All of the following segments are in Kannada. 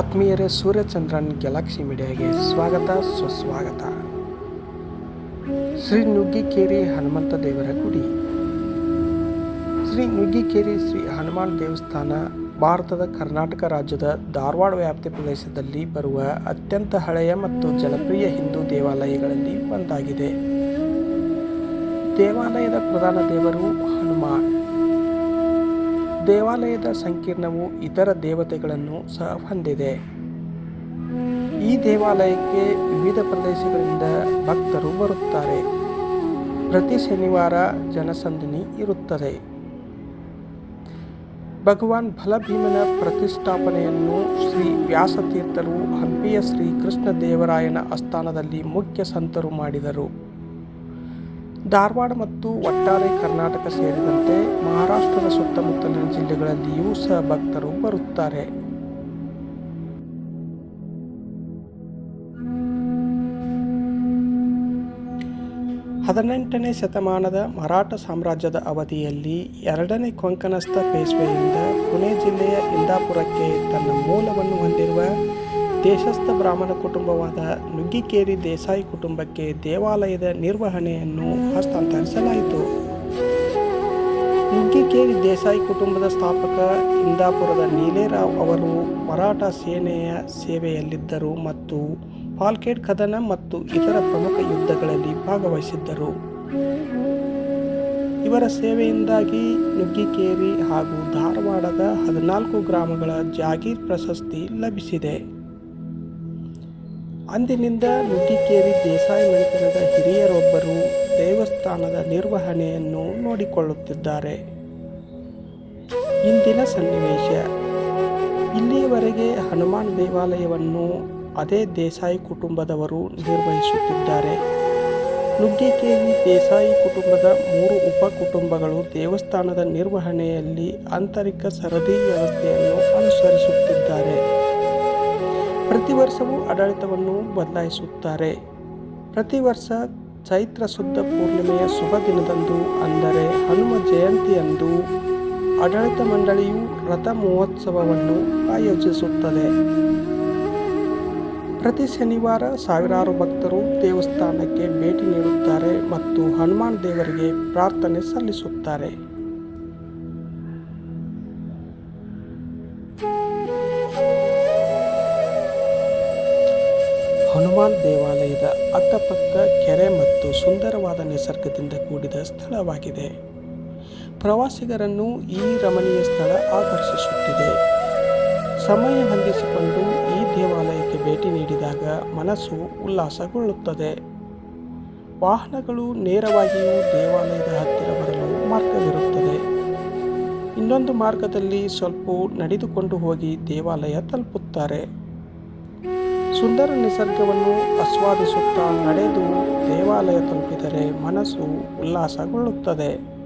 ಆತ್ಮೀಯರೇ, ಸೂರ್ಯಚಂದ್ರನ್ ಗ್ಯಾಲಕ್ಸಿ ಮೀಡಿಯಾಗೆ ಸ್ವಾಗತ, ಸುಸ್ವಾಗತ. ಶ್ರೀ ನುಗ್ಗಿಕೇರಿ ಹನುಮಂತ ದೇವರ ಗುಡಿ. ಶ್ರೀ ನುಗ್ಗಿಕೇರಿ ಶ್ರೀ ಹನುಮಾನ್ ದೇವಸ್ಥಾನ, ಭಾರತದ ಕರ್ನಾಟಕ ರಾಜ್ಯದ ಧಾರವಾಡ ವ್ಯಾಪ್ತಿ ಪ್ರದೇಶದಲ್ಲಿ ಬರುವ ಅತ್ಯಂತ ಹಳೆಯ ಮತ್ತು ಜನಪ್ರಿಯ ಹಿಂದೂ ದೇವಾಲಯಗಳಲ್ಲಿ ಒಂದಾಗಿದೆ. ದೇವಾಲಯದ ಪ್ರಧಾನ ದೇವರು ಹನುಮಾನ್. ದೇವಾಲಯದ ಸಂಕೀರ್ಣವು ಇತರ ದೇವತೆಗಳನ್ನು ಸಹ ಹೊಂದಿದೆ. ಈ ದೇವಾಲಯಕ್ಕೆ ವಿವಿಧ ಪ್ರದೇಶಗಳಿಂದ ಭಕ್ತರು ಬರುತ್ತಾರೆ. ಪ್ರತಿ ಶನಿವಾರ ಜನಸಂದಣಿ ಇರುತ್ತದೆ. ಭಗವಾನ್ ಬಲಭೀಮನ ಪ್ರತಿಷ್ಠಾಪನೆಯನ್ನು ಶ್ರೀ ವ್ಯಾಸತೀರ್ಥರು ಹಂಪಿಯ ಶ್ರೀ ಕೃಷ್ಣದೇವರಾಯನ ಆಸ್ಥಾನದಲ್ಲಿ ಮುಖ್ಯ ಸಂತರು ಮಾಡಿದರು. ಧಾರವಾಡ ಮತ್ತು ಒಟ್ಟಾರೆ ಕರ್ನಾಟಕ ಸೇರಿದಂತೆ ಮಹಾರಾಷ್ಟ್ರದ ಸುತ್ತಮುತ್ತಲಿನ ಜಿಲ್ಲೆಗಳಲ್ಲಿಯೂ ಸಹ ಭಕ್ತರು ಬರುತ್ತಾರೆ. ಹದಿನೆಂಟನೇ ಶತಮಾನದ ಮರಾಠ ಸಾಮ್ರಾಜ್ಯದ ಅವಧಿಯಲ್ಲಿ ಎರಡನೇ ಕೊಂಕಣಸ್ಥ ಪೇಶ್ವೆಯಿಂದ ಪುಣೆ ಜಿಲ್ಲೆಯ ಇಂದಾಪುರಕ್ಕೆ ತನ್ನ ಮೂಲವನ್ನು ಹೊಂದಿರುವ ದೇಶಸ್ಥ ಬ್ರಾಹ್ಮಣ ಕುಟುಂಬವಾದ ನುಗ್ಗಿಕೇರಿ ದೇಸಾಯಿ ಕುಟುಂಬಕ್ಕೆ ದೇವಾಲಯದ ನಿರ್ವಹಣೆಯನ್ನು ಹಸ್ತಾಂತರಿಸಲಾಯಿತು. ನುಗ್ಗಿಕೇರಿ ದೇಸಾಯಿ ಕುಟುಂಬದ ಸ್ಥಾಪಕ ಇಂದಾಪುರದ ನೀಲೇರಾವ್ ಅವರು ಮರಾಠ ಸೇನೆಯ ಸೇವೆಯಲ್ಲಿದ್ದರು ಮತ್ತು ಪಾಲ್ಕೇಡ್ ಕದನ ಮತ್ತು ಇತರ ಪ್ರಮುಖ ಯುದ್ಧಗಳಲ್ಲಿ ಭಾಗವಹಿಸಿದ್ದರು. ಇವರ ಸೇವೆಯಿಂದಾಗಿ ನುಗ್ಗಿಕೇರಿ ಹಾಗೂ ಧಾರವಾಡದ ಹದಿನಾಲ್ಕು ಗ್ರಾಮಗಳ ಜಾಗೀರ್ ಪ್ರಶಸ್ತಿ ಲಭಿಸಿದೆ. ಅಂದಿನಿಂದ ನುಗ್ಗಿಕೇರಿ ದೇಸಾಯಿ ಮನೆತನದ ಹಿರಿಯರೊಬ್ಬರು ದೇವಸ್ಥಾನದ ನಿರ್ವಹಣೆಯನ್ನು ನೋಡಿಕೊಳ್ಳುತ್ತಿದ್ದಾರೆ. ಇಂದಿನ ಸನ್ನಿವೇಶ. ಇಲ್ಲಿಯವರೆಗೆ ಹನುಮಾನ್ ದೇವಾಲಯವನ್ನು ಅದೇ ದೇಸಾಯಿ ಕುಟುಂಬದವರು ನಿರ್ವಹಿಸುತ್ತಿದ್ದಾರೆ. ನುಗ್ಗಿಕೇರಿ ದೇಸಾಯಿ ಕುಟುಂಬದ ಮೂರು ಉಪ ಕುಟುಂಬಗಳು ದೇವಸ್ಥಾನದ ನಿರ್ವಹಣೆಯಲ್ಲಿ ಆಂತರಿಕ ಸರದಿ ವ್ಯವಸ್ಥೆಯನ್ನು ಅನುಸರಿಸುತ್ತಿದ್ದಾರೆ. ಪ್ರತಿ ವರ್ಷವೂ ಆಡಳಿತವನ್ನು ಬದಲಾಯಿಸುತ್ತಾರೆ. ಪ್ರತಿ ವರ್ಷ ಚೈತ್ರ ಶುದ್ಧ ಪೂರ್ಣಿಮೆಯ ಶುಭ ದಿನದಂದು ಅಂದರೆ ಹನುಮ ಜಯಂತಿಯಂದು ಆಡಳಿತ ಮಂಡಳಿಯು ರಥ ಮಹೋತ್ಸವವನ್ನು ಆಯೋಜಿಸುತ್ತದೆ. ಪ್ರತಿ ಶನಿವಾರ ಸಾವಿರಾರು ಭಕ್ತರು ದೇವಸ್ಥಾನಕ್ಕೆ ಭೇಟಿ ನೀಡುತ್ತಾರೆ ಮತ್ತು ಹನುಮಾನ್ ದೇವರಿಗೆ ಪ್ರಾರ್ಥನೆ ಸಲ್ಲಿಸುತ್ತಾರೆ. ಹನುಮಾನ್ ದೇವಾಲಯದ ಅಕ್ಕಪಕ್ಕ ಕೆರೆ ಮತ್ತು ಸುಂದರವಾದ ನಿಸರ್ಗದಿಂದ ಕೂಡಿದ ಸ್ಥಳವಾಗಿದೆ. ಪ್ರವಾಸಿಗರನ್ನು ಈ ರಮಣೀಯ ಸ್ಥಳ ಆಕರ್ಷಿಸುತ್ತಿದೆ. ಸಮಯ ಹೊಂದಿಸಿಕೊಂಡು ಈ ದೇವಾಲಯಕ್ಕೆ ಭೇಟಿ ನೀಡಿದಾಗ ಮನಸ್ಸು ಉಲ್ಲಾಸಗೊಳ್ಳುತ್ತದೆ. ವಾಹನಗಳು ನೇರವಾಗಿಯೂ ದೇವಾಲಯದ ಹತ್ತಿರ ಬರಲು ಮಾರ್ಗವಿರುತ್ತದೆ. ಇನ್ನೊಂದು ಮಾರ್ಗದಲ್ಲಿ ಸ್ವಲ್ಪ ನಡೆದುಕೊಂಡು ಹೋಗಿ ದೇವಾಲಯ ತಲುಪುತ್ತಾರೆ. ಸುಂದರ ನಿಸರ್ಗವನ್ನು ಆಸ್ವಾದಿಸುತ್ತಾ ನಡೆದು ದೇವಾಲಯ ತಲುಪಿದರೆ ಮನಸ್ಸು ಉಲ್ಲಾಸಗೊಳ್ಳುತ್ತದೆ.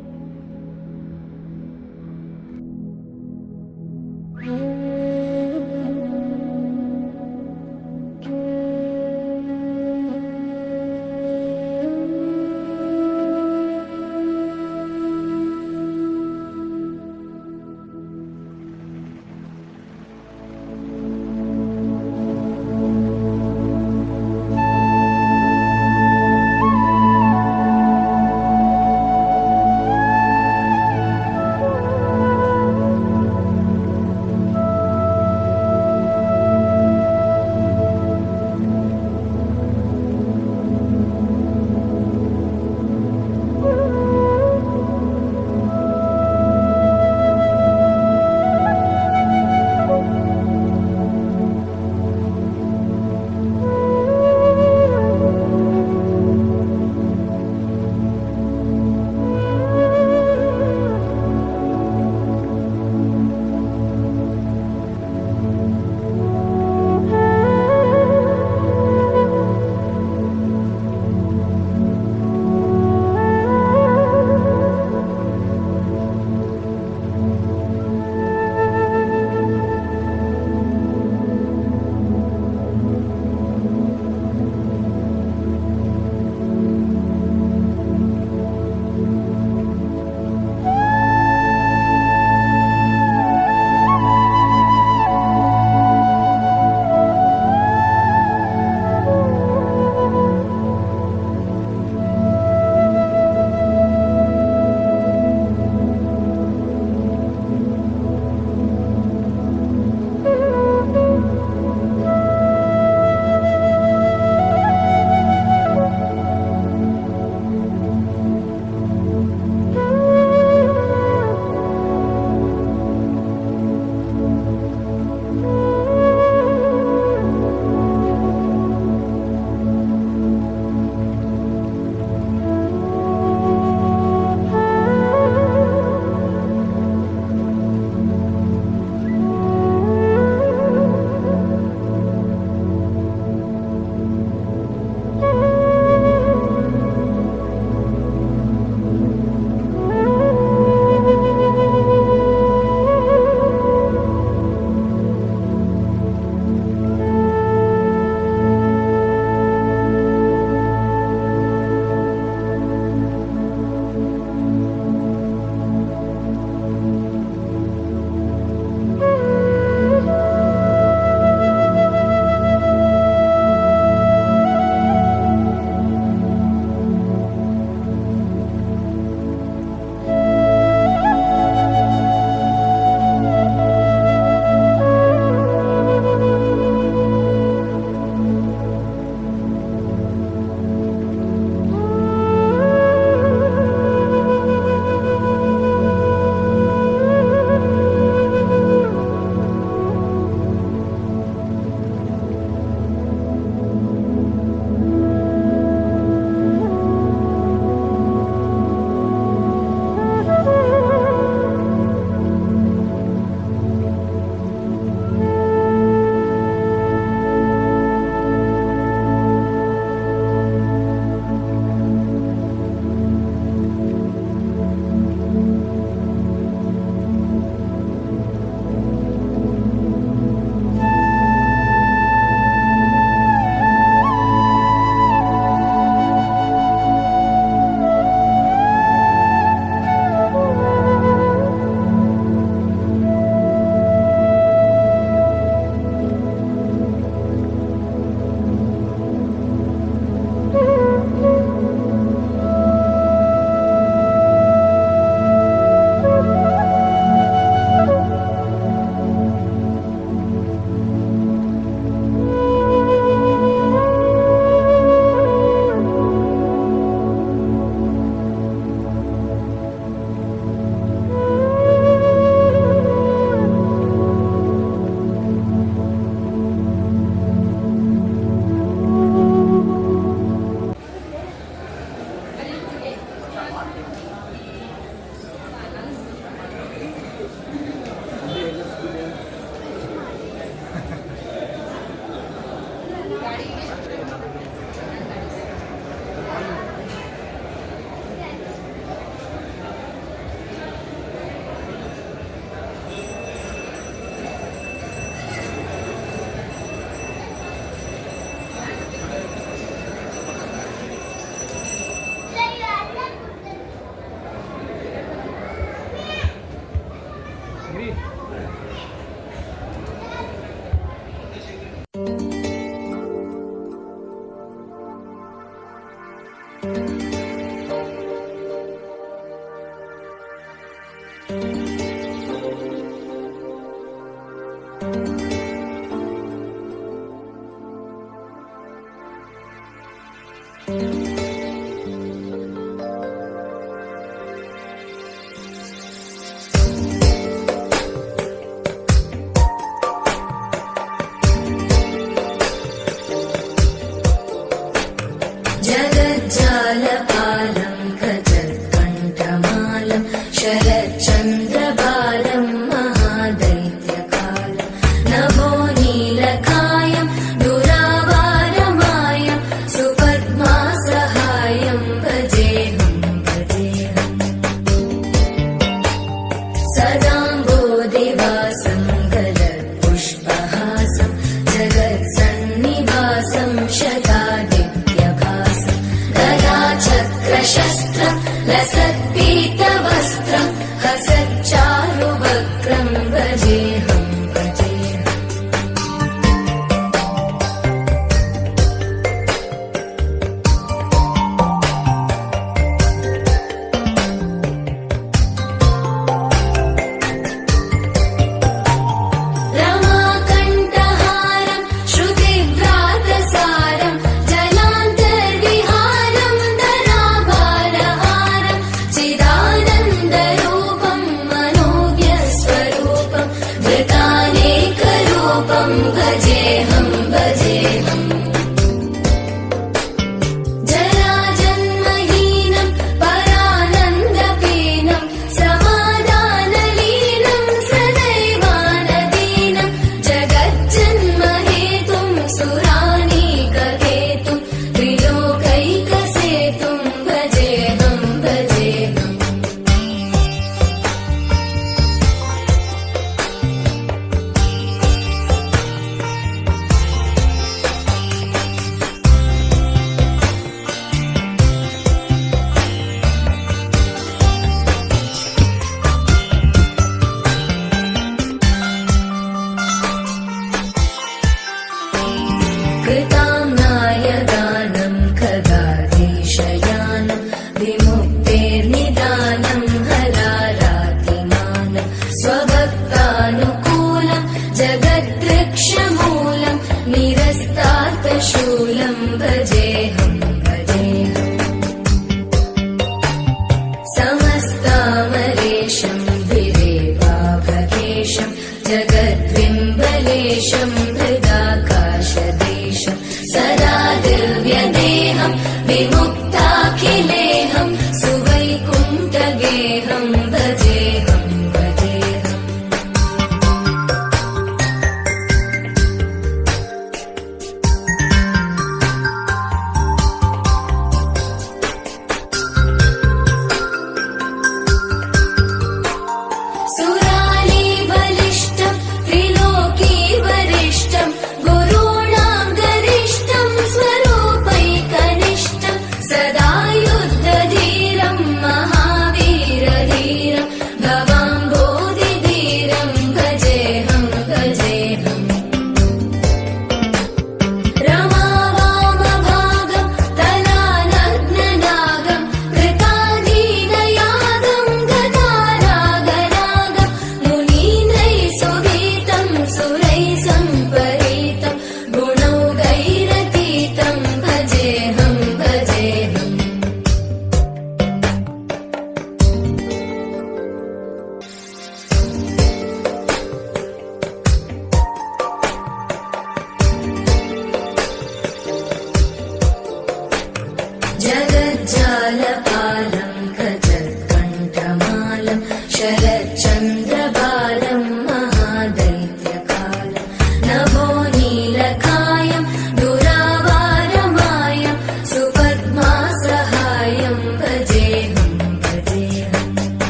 جلب